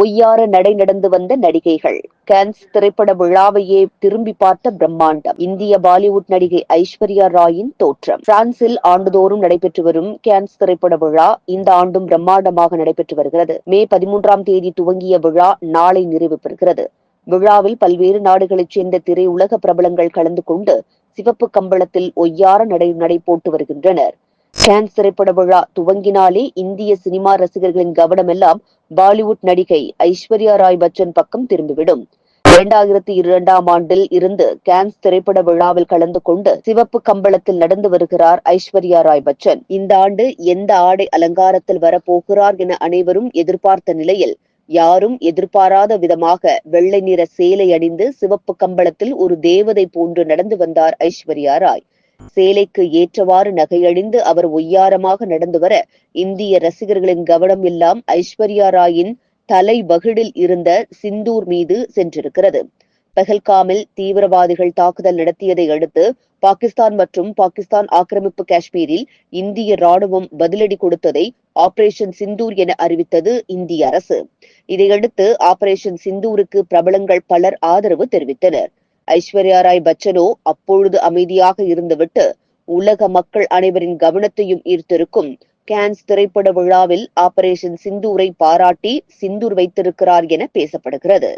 ஒய்யார நடை நடந்து வந்த நடிகைகள். கேன்ஸ் திரைப்பட விழாவையே திரும்பி பார்த்த பிரம்மாண்டம். இந்திய பாலிவுட் நடிகை ஐஸ்வர்யா ராயின் தோற்றம். பிரான்சில் ஆண்டுதோறும் நடைபெற்று வரும் கேன்ஸ் திரைப்பட விழா இந்த ஆண்டும் பிரம்மாண்டமாக நடைபெற்று வருகிறது. மே பதிமூன்றாம் தேதி துவங்கிய விழா நாளை நிறைவு பெறுகிறது. விழாவில் பல்வேறு நாடுகளைச் சேர்ந்த திரையுலக பிரபலங்கள் கலந்து கொண்டு சிவப்பு கம்பளத்தில் ஒய்யார நடை நடை போட்டு வருகின்றனர். கேன் திரைப்பட விழா துவங்கினாலே இந்திய சினிமா ரசிகர்களின் கவனம் எல்லாம் பாலிவுட் நடிகை ஐஸ்வர்யா ராய் பச்சன் பக்கம் திரும்பிவிடும். இரண்டாயிரத்தி இரண்டாம் ஆண்டில் இருந்து கேன்ஸ் திரைப்பட விழாவில் கலந்து கொண்டு சிவப்பு கம்பளத்தில் நடந்து வருகிறார் ஐஸ்வர்யா ராய் பச்சன். இந்த ஆண்டு எந்த ஆடை அலங்காரத்தில் வரப்போகிறார் என அனைவரும் எதிர்பார்த்த நிலையில் யாரும் எதிர்பாராத விதமாக வெள்ளை நிற சேலை அணிந்து சிவப்பு கம்பளத்தில் ஒரு தேவதை போன்று நடந்து வந்தார் ஐஸ்வர்யா ராய். சேலைக்கு ஏற்றவாறு நகையணிந்து அவர் ஒய்யாரமாக நடந்து வர இந்திய ரசிகர்களின் கவனம் எல்லாம் ஐஸ்வர்யா ராயின் தலை பகிடில் இருந்த சிந்தூர் மீது சென்றிருக்கிறது. பெஹல்காமில் தீவிரவாதிகள் தாக்குதல் நடத்தியதை அடுத்து பாகிஸ்தான் மற்றும் பாகிஸ்தான் ஆக்கிரமிப்பு காஷ்மீரில் இந்திய ராணுவம் பதிலடி கொடுத்ததை ஆபரேஷன் சிந்தூர் என அறிவித்தது இந்திய அரசு. இதையடுத்து ஆபரேஷன் சிந்தூருக்கு பிரபலங்கள் பலர் ஆதரவு தெரிவித்தனர். ஐஸ்வர்யா ராய் பச்சனோ அப்பொழுது அமைதியாக இருந்துவிட்டு உலக மக்கள் அனைவரின் கவனத்தையும் ஈர்த்திருக்கும் கேன்ஸ் திரைப்பட விழாவில் ஆபரேஷன் சிந்தூரை பாராட்டி சிந்தூர் வைத்திருக்கிறார் என பேசப்படுகிறது.